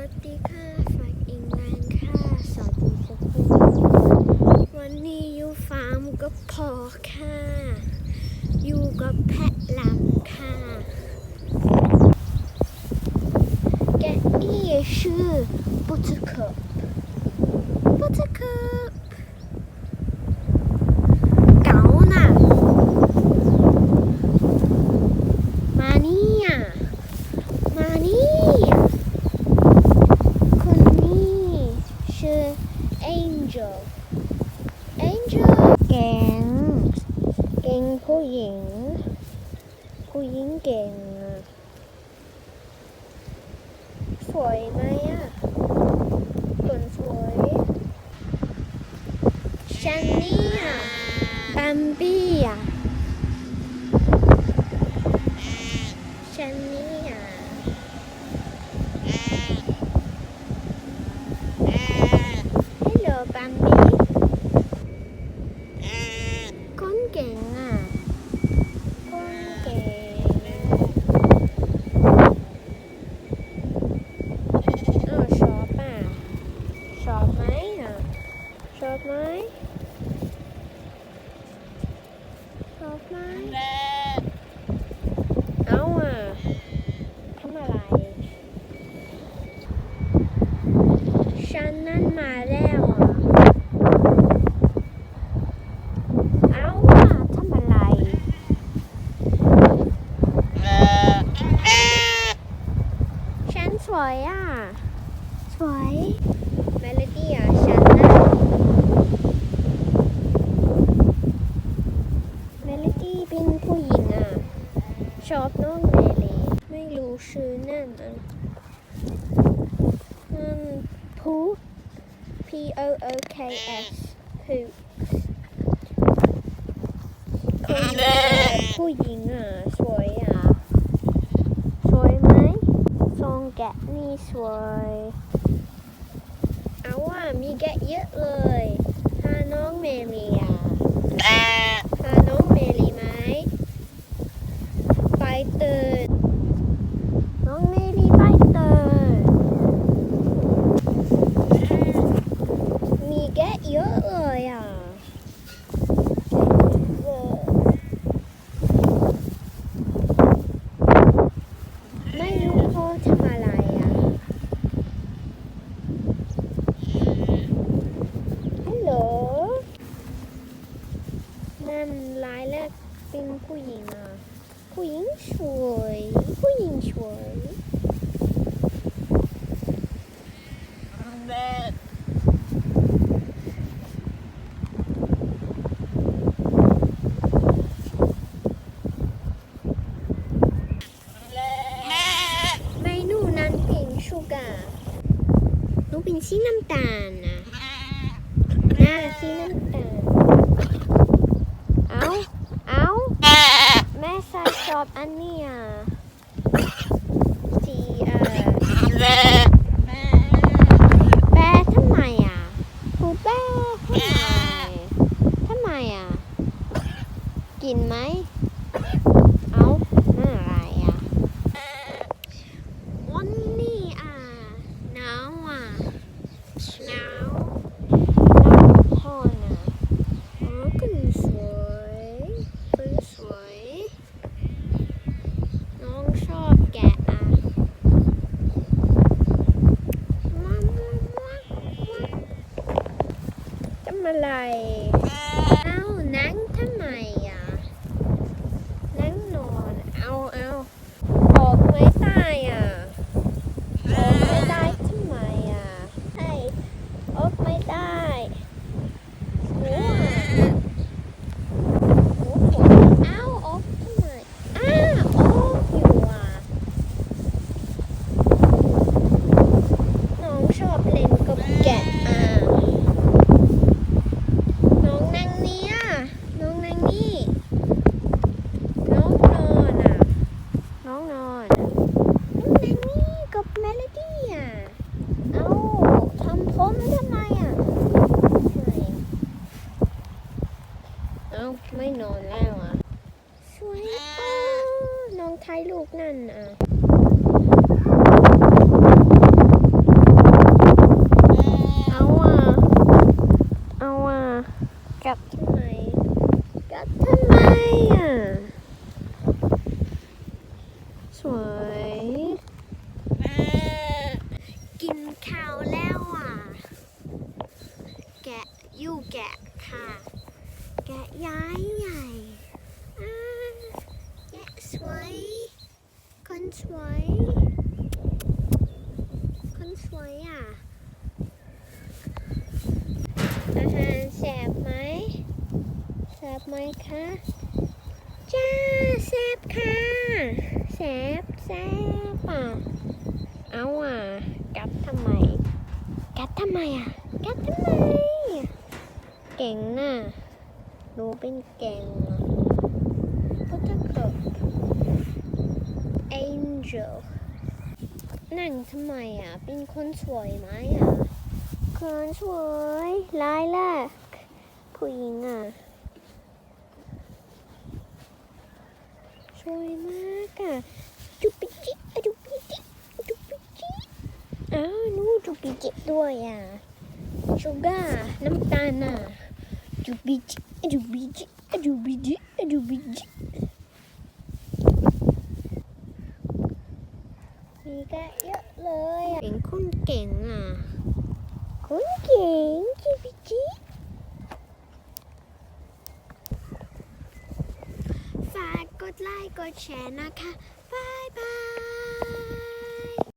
วัสดีค่ะฝากอิงแลนค่ะสวัสดีทุกคนวันนี้อยู่ฟาร์มก็พอค่ะ อยู่กับแพะลำค่ะ แกนี่ชื่อบุตรคับบุตรคับเก๋าน่ะ มานี่อะ มานี่อะ คนนี้ชื่อ Angel Angel เก่งเก่ง ผู้หญิง ผู้หญิงเก่งสวยไหมอะคนสวยฉันนี่อะบัมบี้อะฉันนี่อะ Hello, Bambi. คนเก่งอะคนเก่งเออชอบอะชอบไหมอะชอบ ไหมชอบไหมเอาอะทำอะไร ฉันนั่นมาแล้วอะเอาอะทำอะไร ฉันสวยอะ สวยเมโลดี้อะ ฉันนะ เมโลดี้เป็นผู้หญิงอะ ชอบน้องเมลีไม่รู้ชื่อนั่นอะนั่นพู P O O K S Poops คนผู้หญิงอะ สวยอะ สวยไหมทรงแกะนี่สวยเอาว่ามีแกะเยอะเลยหาน้องเมลีอะหาน้องเมลีไหม ไปตื่นน้องเมลีไปตื่น มีแกะเยอะเลยอะเออไม่รู้พ่อทำอะไรอะ ฮัลโหล นั่นร้ายแรกเป็นผู้หญิงอะ ผู้หญิงสวย ผู้หญิงสวยเมนูนั้นเป็นชูการ์หนูเป็นสีน้ำตาลนะหน้าสีน้ำตาล เอาเอาแม่ชายชอบอันเนี้อะสีเอ่อแปะทำไมอะผูแปะ ทำไมทำไมอะ กินไหม เอานั่นอะไรอะ วันนี้อะหนาวอะหนาวหนาวพ่อน่ะอ๋อคุณสวยคุณสวย น้องชอบแกะอะมามามามา ทำอะ อ้าไม่นอนแล้วอะสวยอ้น้องไทยลูกนั่นอะเอาอะเอาอะกลับทำไมกลับทำไมอะสวยกินข้าวแล้วอะ แกะยู่แกะค่ะ แกะย้ายใหญ่แกะสวยคนสวยคนสวยอะอาหารแสบไหมแสบไหมคะจ้าแสบค่ะแสบแสบอะเอาอะกัดทำไมกัดทำไมอะกัดทำไมเก่งน่ะ รูเป็นเก่งอะพุทธคุป angel นั่งทำไมอะ เป็นคนสวยไหมอะ คนสวยลายแรกผู้หญิงอะ สวยมากอะ จุปิจิจุปิจิจุปิจิอ้าวนูจุปิจิด้วยอะชูก้าน้ำตาลน่ะ จูบิจิจูบิจิจูบิจิจูบิจิมีก็เยอะเลยอะเป็นคนเก่งอะคนเก่งจูบิจิฝากกดไลค์กดแชร์นะคะบายบาย